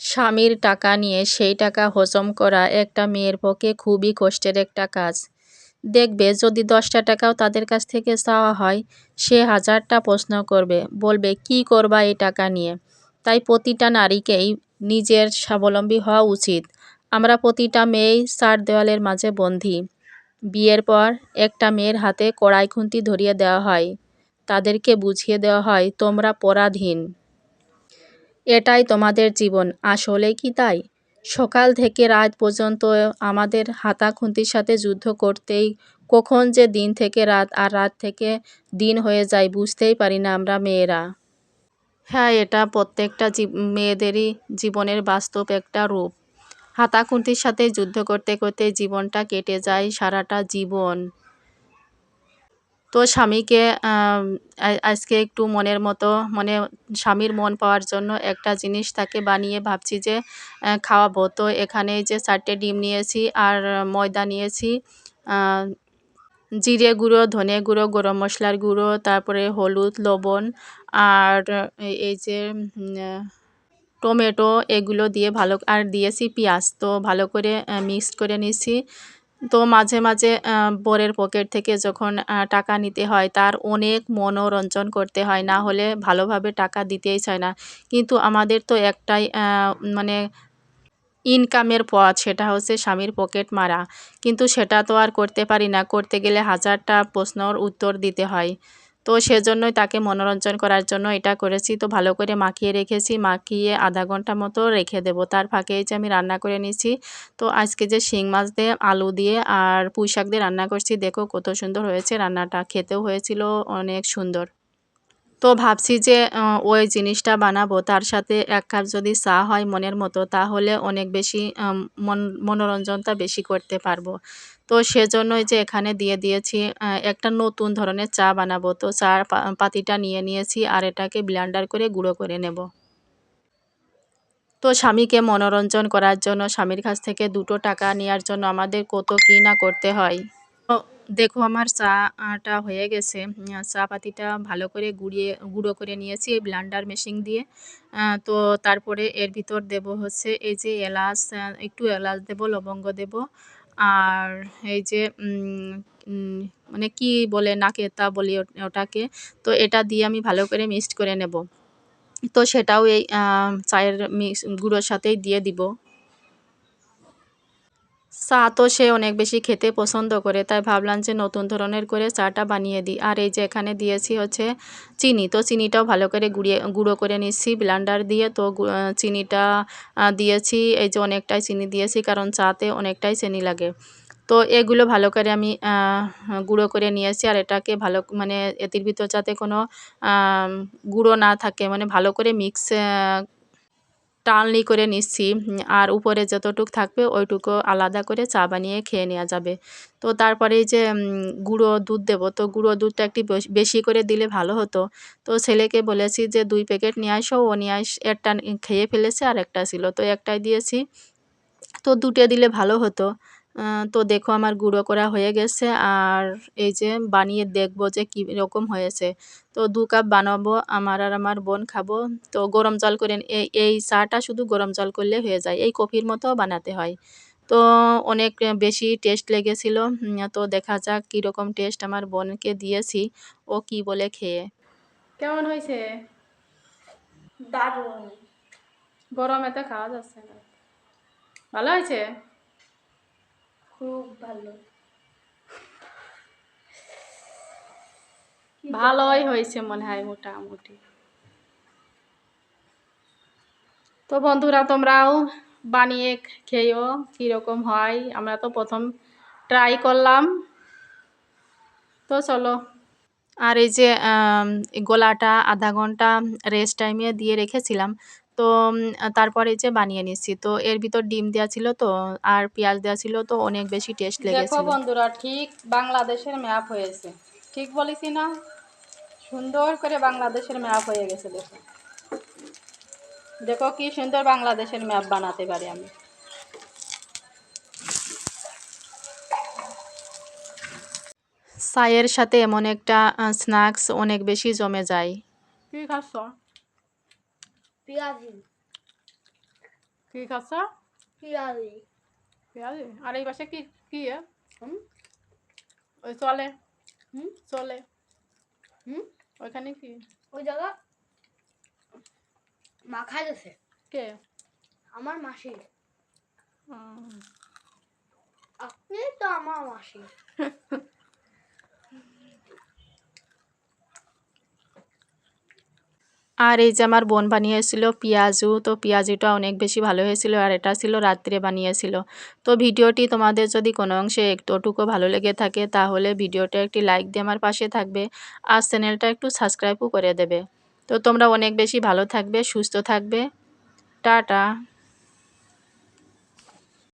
স্বামীর টাকা নিয়ে সেই টাকা হজম করা একটা মেয়ের পক্ষে খুবই কষ্টের একটা কাজ। দেখবে যদি দশটা টাকাও তাদের কাছ থেকে চাওয়া হয়, সে হাজারটা প্রশ্ন করবে, বলবে, কি করবা এই টাকা নিয়ে? তাই প্রতিটা নারীকেই নিজের স্বাবলম্বী হওয়া উচিত। আমরা প্রতিটা মেয়েই চার দেওয়ালের মাঝে বন্দী। বিয়ের পর একটা মেয়ের হাতে কড়াই খুন্তি ধরিয়ে দেওয়া হয়। তাদেরকে বুঝিয়ে দেওয়া হয়, তোমরা পরাধীন। এটাই তোমাদের জীবন। আসলে কি তাই? সকাল থেকে রাত পর্যন্ত আমাদের হাতা খুন্তির সাথে যুদ্ধ করতেই কখন যে দিন থেকে রাত আর রাত থেকে দিন হয়ে যায় বুঝতেই পারি না আমরা মেয়েরা। হ্যাঁ এটা প্রত্যেকটা মেয়েদেরই জীবনের বাস্তব একটা রূপ। হাতা খুন্তির সাথে যুদ্ধ করতে করতে জীবনটা কেটে যায় সারাটা জীবন। তো স্বামীকে আজকে একটু মনের মতো মানে স্বামীর মন পাওয়ার জন্য একটা জিনিস তাকে বানিয়ে ভাবছি যে খাওয়াবো। তো এখানে যে চারটে ডিম নিয়েছি আর ময়দা নিয়েছি জিরে গুঁড়ো, ধনে গুঁড়ো, গরম মশলার গুঁড়ো, তারপরে হলুদ, লবণ আর এই যে টমেটো এগুলো দিয়ে ভালো, আর দিয়েছি পেঁয়াজ। তো ভালো করে মিক্সড করে নিছি তো মাঝে মাঝে বরের পকেট থেকে যখন টাকা নিতে হয় তার অনেক মনোরঞ্জন করতে হয়। না হলে ভালোভাবে টাকা দিতেই চায় না। কিন্তু আমাদের তো একটাই মানে ইনকামের পথ, সেটা হচ্ছে স্বামীর পকেট মারা। কিন্তু সেটা তো আর করতে পারি না। করতে গেলে হাজারটা প্রশ্নর উত্তর দিতে হয়। তো সেজন্যই তাকে মনোরঞ্জন করার জন্য এটা করেছি। তো ভালো করে মাখিয়ে রেখেছি, মাখিয়ে আধা ঘণ্টা মতো রেখে দেব। তার ফাঁকে এই যে আমি রান্না করে নিয়েছি। তো আজকে যে শিং মাছ দিয়ে, আলু দিয়ে আর পুঁই শাক দিয়ে রান্না করছি, দেখো কত সুন্দর হয়েছে। রান্নাটা খেতেও হয়েছিল, অনেক সুন্দর। তো ভাবছি যে ওই জিনিসটা বানাবো। তার সাথে এক কাপ যদি চা হয় মনের মতো, তাহলে অনেক বেশি মন, মনোরঞ্জনটা বেশি করতে পারব। তো সেজন্যই যে এখানে দিয়ে দিয়েছি একটা নতুন ধরনের চা বানাবো। তো চার পাতিটা নিয়ে নিয়েছি আর এটাকে ব্লেন্ডার করে গুঁড়ো করে নেব। তো স্বামীকে মনোরঞ্জন করার জন্য, স্বামীর কাছ থেকে দুটো টাকা নেওয়ার জন্য আমাদের কত কী না করতে হয়। দেখো আমার চাটা হয়ে গেছে। চা পাতিটা ভালো করে গুঁড়িয়ে, গুঁড়ো করে নিয়েছি এই ব্লান্ডার মেশিন দিয়ে। তো তারপরে এর ভিতর দেব হচ্ছে এই যে এলাচ একটু এলাচ দেব, লবঙ্গ দেব। আর এই যে মানে কি বলে নাকে তা বলি ওটাকে, তো এটা দিয়ে আমি ভালো করে মিক্সড করে নেব। তো সেটাও এই চায়ের মিক্স, গুঁড়োর সাথেই দিয়ে দিব। চা তো সে অনেক বেশি খেতে পছন্দ করে, তাই ভাবলাম যে নতুন ধরনের করে চাটা বানিয়ে দিই। আর এই যে এখানে দিয়েছি হচ্ছে চিনি, তো চিনিটাও ভালো করে গুঁড়িয়ে, গুঁড়ো করে নিচ্ছি ব্লান্ডার দিয়ে। তো চিনিটা দিয়েছি, এই যে অনেকটাই চিনি দিয়েছি, কারণ চাতে অনেকটাই চিনি লাগে। তো এগুলো ভালো করে আমি গুঁড়ো করে নিয়েছি, আর এটাকে ভালো মানে এটির ভিতর যাতে কোনো গুঁড়ো না থাকে মানে ভালো করে মিক্স টালনি করে নিচ্ছি আর উপরে যতটুকু থাকবে ওইটুকু আলাদা করে চা বানিয়ে খেয়ে নেওয়া যাবে। তো তারপরে যে গুঁড়ো দুধ দেবো, তো গুঁড়ো দুধটা একটি বেশি করে দিলে ভালো হতো। তো ছেলেকে বলেছি যে দুই প্যাকেট নিয়ে আসো, ও নিয়ে আস, একটা খেয়ে ফেলেছে আর একটা ছিল। তো একটাই দিয়েছি, তো দুটো দিলে ভালো হতো। তো দেখো আমার গুঁড়ো করা হয়ে গেছে আর এই যে বানিয়ে দেখব যে কী রকম হয়েছে। তো দু কাপ বানাবো, আমার আর আমার বোন খাব। তো গরম জল করে এই এই চাটা শুধু গরম জল করলে হয়ে যায়, এই কফির মতো বানাতে হয়। তো অনেক বেশি টেস্ট লেগেছিল তো দেখা যাক কীরকম টেস্ট আমার বোনকে দিয়েছি, ও কি বলে খেয়ে। কেমন হয়েছে? দারুণ। গরমে তো খাওয়া যাচ্ছে না। ভালো হয়েছে? খুব ভালো। ভালোই হয়েছে মনে হয় মোটামুটি। তো বন্ধুরা, তোমরাও বানিয়ে খেয়েও কীরকম হয়? আমরা তো প্রথম ট্রাই করলাম। তো চলো, আর এই যে গোলাটা আধা ঘণ্টা রেস্ট টাইমে দিয়ে রেখেছিলাম তো তারপরে যে বানিয়ে নিচ্ছি তো এর ভিতর ডিম দেওয়া ছিল তো আর পেঁয়াজ দেওয়া ছিল তো অনেক বেশি টেস্ট লেগেছে দেখো বন্ধুরা ঠিক বাংলাদেশের ম্যাপ হয়েছে। ঠিক বলেছি না? সুন্দর করে বাংলাদেশের ম্যাপ হয়ে গেছে দেখো। দেখো কি সুন্দর বাংলাদেশের ম্যাপ বানাতে পারি আমি। চায়ের সাথে এমন একটা স্ন্যাক্স অনেক বেশি জমে যায়। কি খাচ্ছ? পেঁয়াজি। কি খাচ্ছ? পিয়ালি পেঁয়াজি? আর এই পাশে কি কি ওই চলে। হুম? চলে। হুম? ওইখানে কি? ওই জায়গা। মা খাইতেছে। কে? আমার মাসি আপনি তো আমার মাসি আর এই যে আমার বোন বানিয়েছিল পেঁয়াজু, তো পেঁয়াজুটা অনেক বেশি ভালো হয়েছিল আর এটা ছিল রাত্রে বানিয়েছিল। তো ভিডিওটি তোমাদের যদি কোনো অংশে একটুটুকু ভালো লেগে থাকে, তাহলে ভিডিওটা একটি লাইক দিয়ে আমার পাশে থাকবে আর চ্যানেলটা একটু সাবস্ক্রাইবও করে দেবে। তো তোমরা অনেক বেশি ভালো থাকবে, সুস্থ থাকবে। টাটা।